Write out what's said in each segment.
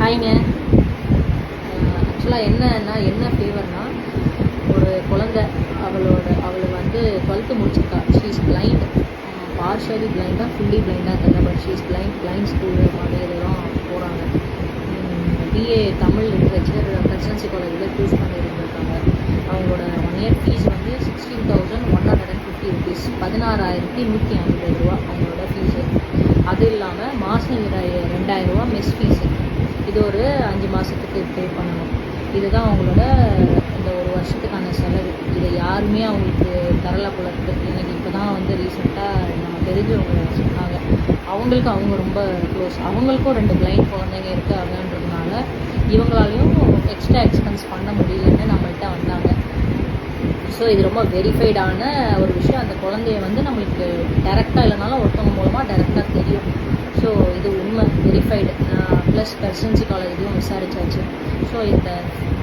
ஹாய்ங்க ஆக்சுவலாக uh, என்னன்னா என்ன ஃபேவர்னா ஒரு குழந்த அவளோட அவளை வந்து டுவெல்த்து முடிச்சிருக்கா. ஷீ இஸ் பிளைண்ட் பார்ஷலி பிளைண்டாக ஃபுல்லி பிளைண்டாக தெரியல but she is blind blind school மாதிரி இதெல்லாம் போகிறாங்க BA um, Tamil literature Presidency காலேஜில் சூஸ் பண்ணியிருந்திருக்காங்க. அவங்களோட ஒன் இயர் ஃபீஸ் வந்து sixteen thousand one hundred and fifty rupees பதினாறாயிரத்தி நூற்றி ஐம்பது ரூபா அவங்களோட ஃபீஸு அது இல்லாமல் மாதம் ரெண்டாயிரம் ரூபா மெஸ் ஃபீஸு இது ஒரு அஞ்சு மாதத்துக்கு பே பண்ணணும். இதுதான் அவங்களோட இந்த ஒரு வருஷத்துக்கான செலவு. இதை யாருமே அவங்களுக்கு தரலை போல இருக்கு. எனக்கு இப்போ தான் வந்து ரீசெண்டாக நம்ம தெரிஞ்சவங்க சொன்னாங்க. அவங்களுக்கு அவங்க ரொம்ப க்ளோஸ் அவங்களுக்கும் ரெண்டு பிளைண்ட் குழந்தைங்க இருக்காங்கன்றதுனால இவங்களாலையும் எக்ஸ்ட்ரா எக்ஸ்பென்ஸ் பண்ண முடியலன்னு நம்மள்கிட்ட வந்தாங்க. ஸோ இது ரொம்ப வெரிஃபைடான ஒரு விஷயம். அந்த குழந்தைய வந்து நம்மளுக்கு டேரெக்டாக இல்லைனாலும் ஒருத்தவங்க மூலமாக டேரெக்டாக தெரியும். ஸோ இது உண்மை வெரிஃபைடு ப்ளஸ் பிரசிடென்சி காலேஜ்லையும் விசாரிச்சாச்சு. ஸோ இந்த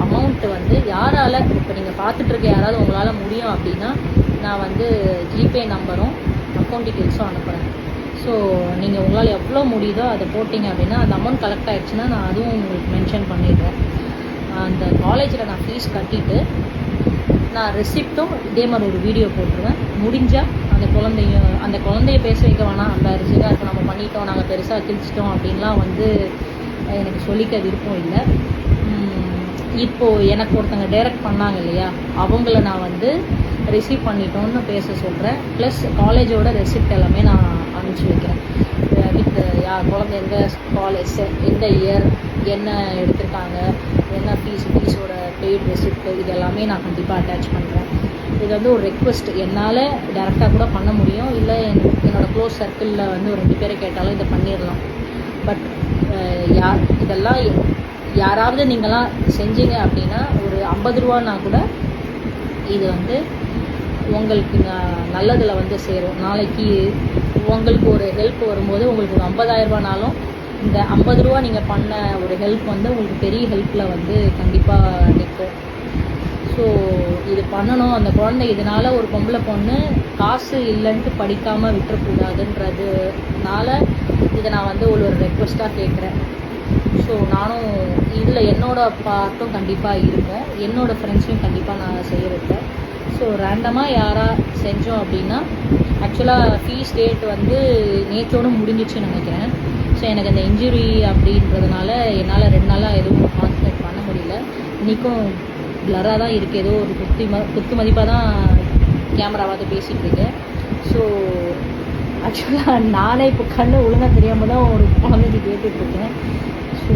அமௌண்ட்டு வந்து யாரால் இப்போ நீங்கள் பார்த்துட்ருக்க யாராவது உங்களால் முடியும் அப்படின்னா நான் வந்து ஜிபே நம்பரும் அக்கௌண்ட் டீட்டெயில்ஸும் அனுப்புகிறேன் ஸோ நீங்கள் உங்களால் எவ்வளோ முடியுதோ அதை போட்டிங்க அப்படின்னா அந்த அமௌண்ட் கலெக்ட் ஆகிடுச்சுன்னா நான் அதுவும் உங்களுக்கு மென்ஷன் பண்ணிடுறேன். அந்த காலேஜில் நான் ஃபீஸ் கட்டிட்டு நான் ரெசிப்ட்டும் இதே மாதிரி ஒரு வீடியோ போட்டுருவேன். முடிஞ்சால் அந்த குழந்தைய அந்த குழந்தைய பேச வைக்க வேணாம். அம்பாரிசிங்காக இருக்கும் நம்ம பண்ணிட்டோம் நாங்கள் பெருசாக கிழிச்சிட்டோம் அப்படின்லாம் வந்து எனக்கு சொல்லிக்க விருப்பம் இல்லை. இப்போது எனக்கு ஒருத்தங்க டைரக்ட் பண்ணாங்க இல்லையா? அவங்கள நான் வந்து ரிசீவ் பண்ணிட்டோன்னு பேச சொல்கிறேன் ப்ளஸ் காலேஜோட ரெசிப்ட் எல்லாமே நான் அனுப்பிச்சி வைக்கிறேன். வித் யார் குழந்தை எந்த காலேஜ் எந்த இயர் என்ன எடுத்திருக்காங்க என்ன ஃபீஸ் ஃபீஸோட பெய்ட் ரெசிப்ட் இது எல்லாமே நான் கண்டிப்பாக அட்டாச் பண்ணுறேன் இது வந்து ஒரு ரெக்வஸ்ட் என்னால் டேரெக்டாக கூட பண்ண முடியும். இல்லை என்னோடய க்ளோஸ் சர்க்கிளில் வந்து ஒரு ரெண்டு பேரை கேட்டாலும் இதை பண்ணிடலாம். பட் யார் இதெல்லாம் யாராவது நீங்களாம் செஞ்சீங்க அப்படின்னா ஒரு ஐம்பது ரூபானா கூட இது வந்து உங்களுக்கு நல்லதில் வந்து சேரும். நாளைக்கு உங்களுக்கு ஒரு ஹெல்ப் வரும்போது உங்களுக்கு ஒரு ஐம்பதாயிரரூபானாலும் இந்த ஐம்பது ரூபா நீங்கள் பண்ண ஒரு ஹெல்ப் வந்து உங்களுக்கு பெரிய ஹெல்ப்பில் வந்து கண்டிப்பாக நிற்கும் ஸோ இது பண்ணணும். அந்த குழந்தை இதனால் ஒரு பொம்பளை பொண்ணு காசு இல்லைன்ட்டு படிக்காமல் விட்டுறக்கூடாதுன்றதுனால இதை நான் வந்து ஒரு ஒரு ரெக்வஸ்ட்டாக கேட்குறேன். ஸோ நானும் இதில் என்னோடய பார்ட்டும் கண்டிப்பாக இருக்கும். என்னோடய ஃப்ரெண்ட்ஸையும் கண்டிப்பாக நான் செய்ய வைப்பேன் ஸோ ரேண்டமாக யாராக செஞ்சோம் அப்படின்னா ஆக்சுவலாக ஃபீஸ் டேட் வந்து நேற்றோடு முடிஞ்சிச்சுன்னு நினைக்கிறேன். ஸோ எனக்கு அந்த இன்ஜுரி அப்படின்றதுனால என்னால் ரெண்டு நாளாக எதுவும் கான்சன்ட்ரேட் பண்ண முடியல. இன்றைக்கும் ப்ளராக தான் இருக்குது ஏதோ ஒரு குத்தி ம குத்து மதிப்பாக தான் கேமராவாக பேசிகிட்டு இருக்கேன். ஸோ ஆக்சுவலாக நானே இப்போ கண்ணு ஒழுங்காக தெரியாமல் தான் ஒரு குழந்தைக்கு கேட்டுட்ருக்கேன் ஸோ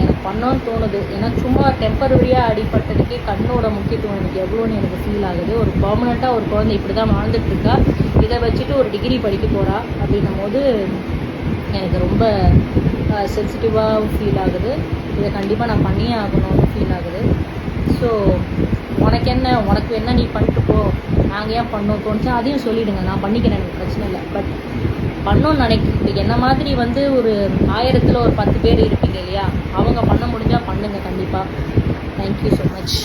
எனக்கு பண்ணோன்னு தோணுது. ஏன்னா சும்மா டெம்பரரியாக அடிப்பட்டதுக்கே கண்ணோட முக்கியத்துவம் எனக்கு எவ்வளோன்னு எனக்கு ஃபீல் ஆகுது. ஒரு பர்மனெண்ட்டாக ஒரு குழந்தை இப்படி தான் வாழ்ந்துட்டுருக்கா இதை வச்சுட்டு ஒரு டிகிரி படிக்க போகிறா அப்படின்னும் போது எனக்கு ரொம்ப சென்சிட்டிவாக ஃபீல் ஆகுது. இதை கண்டிப்பாக நான் பண்ணியே ஆகணும்னு ஃபீல் ஆகுது. ஸோ உனக்கு என்ன உனக்கு என்ன நீ பண்ணிட்டு போ நாங்கள் ஏன் பண்ணோம் தோணுச்சா அதையும் சொல்லிவிடுங்க நான் பண்ணிக்கிறேன் எனக்கு பிரச்சனை இல்லை. பட் பண்ணோன்னு நினைக்க என்ன மாதிரி வந்து ஒரு ஆயிரத்தில் ஒரு பத்து பேர் இருப்பீங்க இல்லையா? அவங்க பண்ண முடிஞ்சால் பண்ணுங்கள் கண்டிப்பாக தேங்க்யூ ஸோ மச்